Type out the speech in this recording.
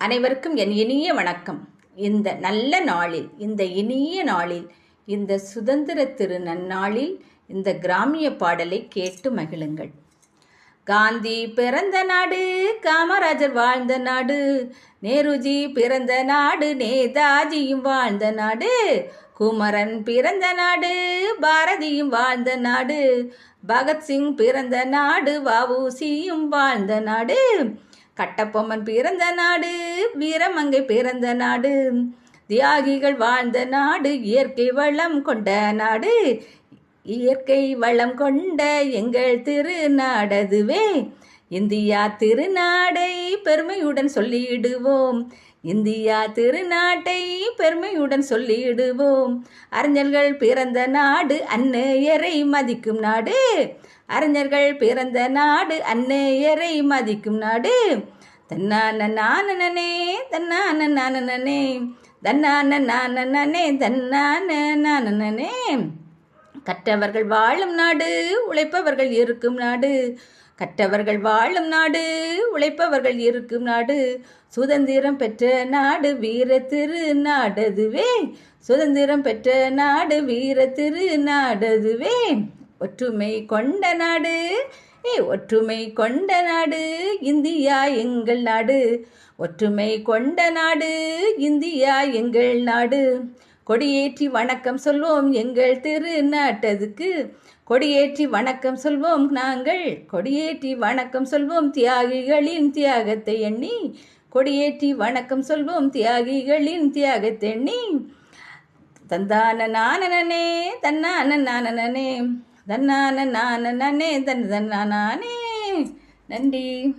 அனைவருக்கும் என் இனிய வணக்கம். இந்த நல்ல நாளில் இந்த இனிய நாளில் இந்த சுதந்திர திரு நன்னாளில் இந்த கிராமிய பாடலை கேட்டு மகிழுங்கள். காந்தி பிறந்த நாடு காமராஜர் வாழ்ந்த நாடு நேருஜி பிறந்த நாடு நேதாஜியும் வாழ்ந்த நாடு குமரன் பிறந்த நாடு பாரதியும் வாழ்ந்த நாடு பகத்சிங் பிறந்த நாடு வவுசியும் வாழ்ந்த நாடு கட்டப்பொம்மன் பிறந்த நாடு வீரமங்கை பிறந்த நாடு தியாகிகள் வாழ்ந்த நாடு இயற்கை வளம் கொண்ட நாடு. இயற்கை வளம் கொண்ட எங்கள் திருநாடதுவே. இந்தியா திருநாடை பெருமையுடன் சொல்லிடுவோம். இந்தியா திருநாட்டை பெருமையுடன் சொல்லிடுவோம். அறிஞர்கள் பிறந்த நாடு அன்னையரை மதிக்கும் நாடு. அறிஞர்கள் பிறந்த நாடு அன்னையரை மதிக்கும் நாடு. தன்னான நானனே தன்னான நானனே தன்னான நானனே தன்னான நானனே கற்றவர்கள் வாழும் நாடு உழைப்பவர்கள் இருக்கும் நாடு. கற்றவர்கள் வாழும் நாடு உழைப்பவர்கள் இருக்கும் நாடு சுதந்திரம் பெற்ற நாடு வீர திருநாடதுவே. சுதந்திரம் பெற்ற நாடு வீர திருநாடதுவே. ஒற்றுமை கொண்ட நாடு ஏ ஒற்றுமை கொண்ட நாடு இந்தியா எங்கள் நாடு. ஒற்றுமை கொண்ட நாடு இந்தியா எங்கள் நாடு. கொடியேற்றி வணக்கம் சொல்வோம் எங்கள் திருநாட்டதுக்கு. கொடியேற்றி வணக்கம் சொல்வோம் நாங்கள். கொடியேற்றி வணக்கம் சொல்வோம் தியாகிகளின் தியாகத்தை எண்ணி. கொடியேற்றி வணக்கம் சொல்வோம் தியாகிகளின் தியாகத்தை எண்ணி. தந்தான நானனே தன்னான நானனே தன்னான நானனே தன் தன்னானே. நன்றி.